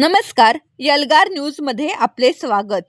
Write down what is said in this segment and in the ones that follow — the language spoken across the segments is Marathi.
नमस्कार यलगार न्यूजमध्ये आपले स्वागत.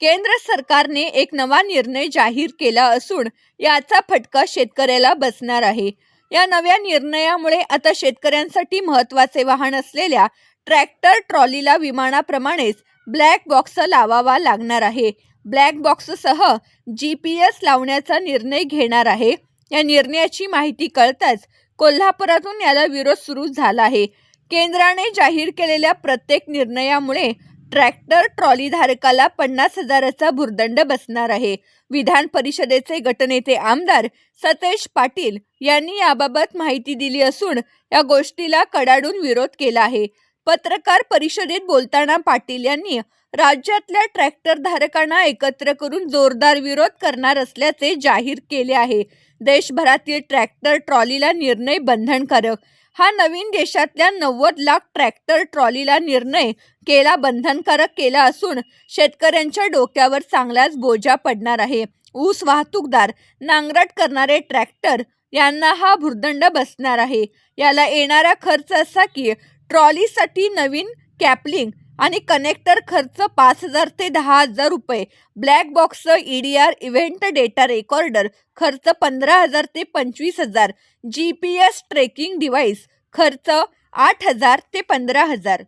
केंद्र सरकारने एक नवा निर्णय जाहीर केला असून याचा फटका शेतकऱ्याला बसणार आहे. या नव्या निर्णयामुळे आता शेतकऱ्यांसाठी महत्त्वाचे वाहन असलेल्या ट्रॅक्टर ट्रॉलीला विमानाप्रमाणेच ब्लॅक बॉक्स लावावा लागणार आहे. ब्लॅक बॉक्ससह जी पी एस लावण्याचा निर्णय घेणार आहे. या निर्णयाची माहिती कळताच कोल्हापुरातून याला विरोध सुरू झाला आहे. केंद्राने जाहीर केलेल्या प्रत्येक निर्णयामुळे ट्रॅक्टर ट्रॉली धारकाला पन्नास हजाराचा भुर्दंड बसणार आहे. विधान परिषदेचे गटनेते आमदार सतेज पाटील यांनी याबाबत माहिती दिली असून या गोष्टीला कडाडून विरोध केला आहे. पत्रकार परिषदेत बोलताना पाटील यांनी राज्यातल्या ट्रॅक्टर धारकांना एकत्र करून जोरदार विरोध करणार असल्याचे जाहीर केले आहे. देशभरातील ट्रॅक्टर ट्रॉलीला निर्णय बंधनकारक. हा नवीन देशातल्या नव्वद लाख ट्रॅक्टर ट्रॉलीला निर्णय केला बंधनकारक केला असून शेतकऱ्यांच्या डोक्यावर चांगलाच बोजा पडणार आहे. ऊस वाहतूकदार नांगरट करणारे ट्रॅक्टर यांना हा भुर्दंड बसणार आहे. याला येणारा खर्च असा की ट्रॉलीसाठी नवीन कॅपलिंग आणि कनेक्टर खर्च पाच हजार ते दहा हजार रुपये. Black box E D R event data recorder खर्च पंधरा हजार ते पंचवीस हजार. G P S tracking device खर्च आठ हजार ते पंधरा हजार.